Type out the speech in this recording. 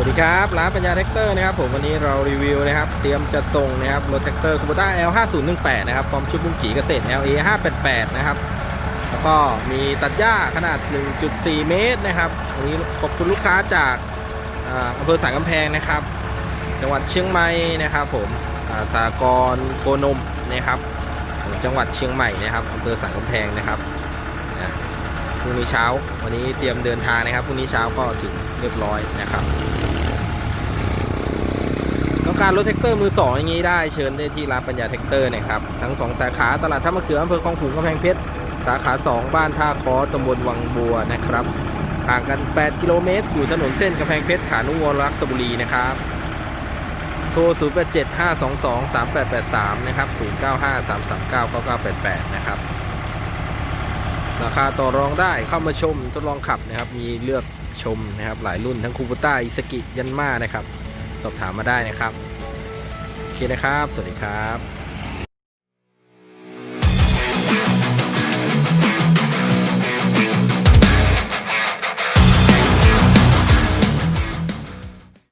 สวัสดีครับ ร้านปัญญาแท็กเตอร์นะครับผมวันนี้เรารีวิวนะครับเตรียมจัดส่งนะครับรถแท็กเตอร์คูโบต้า L 5 0 1 8นะครับพร้อมชุดบุ้งกีเกษตร LA 588นะครับแล้วก็มีตัดหญ้าขนาด 1.4 เมตรนะครับวันนี้ขอบคุณลูกค้าจากอำเภอสันกำแพงนะครับ จังหวัดเชียงใหม่นะครับผมอ่าสากรโคนมนะครับจังหวัดเชียงใหม่นะครับอำเภอสันกำแพงนะครับ พรุ่งนี้เช้า วันนี้เตรียมเดินทางนะครับพรุ่งนี้เช้าก็ถึงเรียบร้อยนะครับต้องการรถแท็กเตอร์มือสองอย่างนี้ได้เชิญได้ที่ร้านปัญญาแท็กเตอร์นะครับ ทั้งสองสาขาตลาดท่ามะเขืออำเภอคลองขลุงกำแพงเพชรสาขา 2 บ้านท่าคอตำบลวังบัวนะครับห่างกัน 8 กิโลเมตร อยู่ถนนเส้นกำแพงเพชรขานุวรรักษบุรีนะครับโทร 0 8 7 5 2 2 3 8 8 3 นะครับ 0 9 5 3 3 9 9 9 8 8 นะครับ ราคาต่อรองได้เข้ามาชมทดลองขับนะครับ มีเลือกชมนะครับ หลายรุ่นทั้งคูปต้าอิสกิยันมานะครับ สอบถามมาได้นะครับ โอเคนะครับ สวัสดีครับ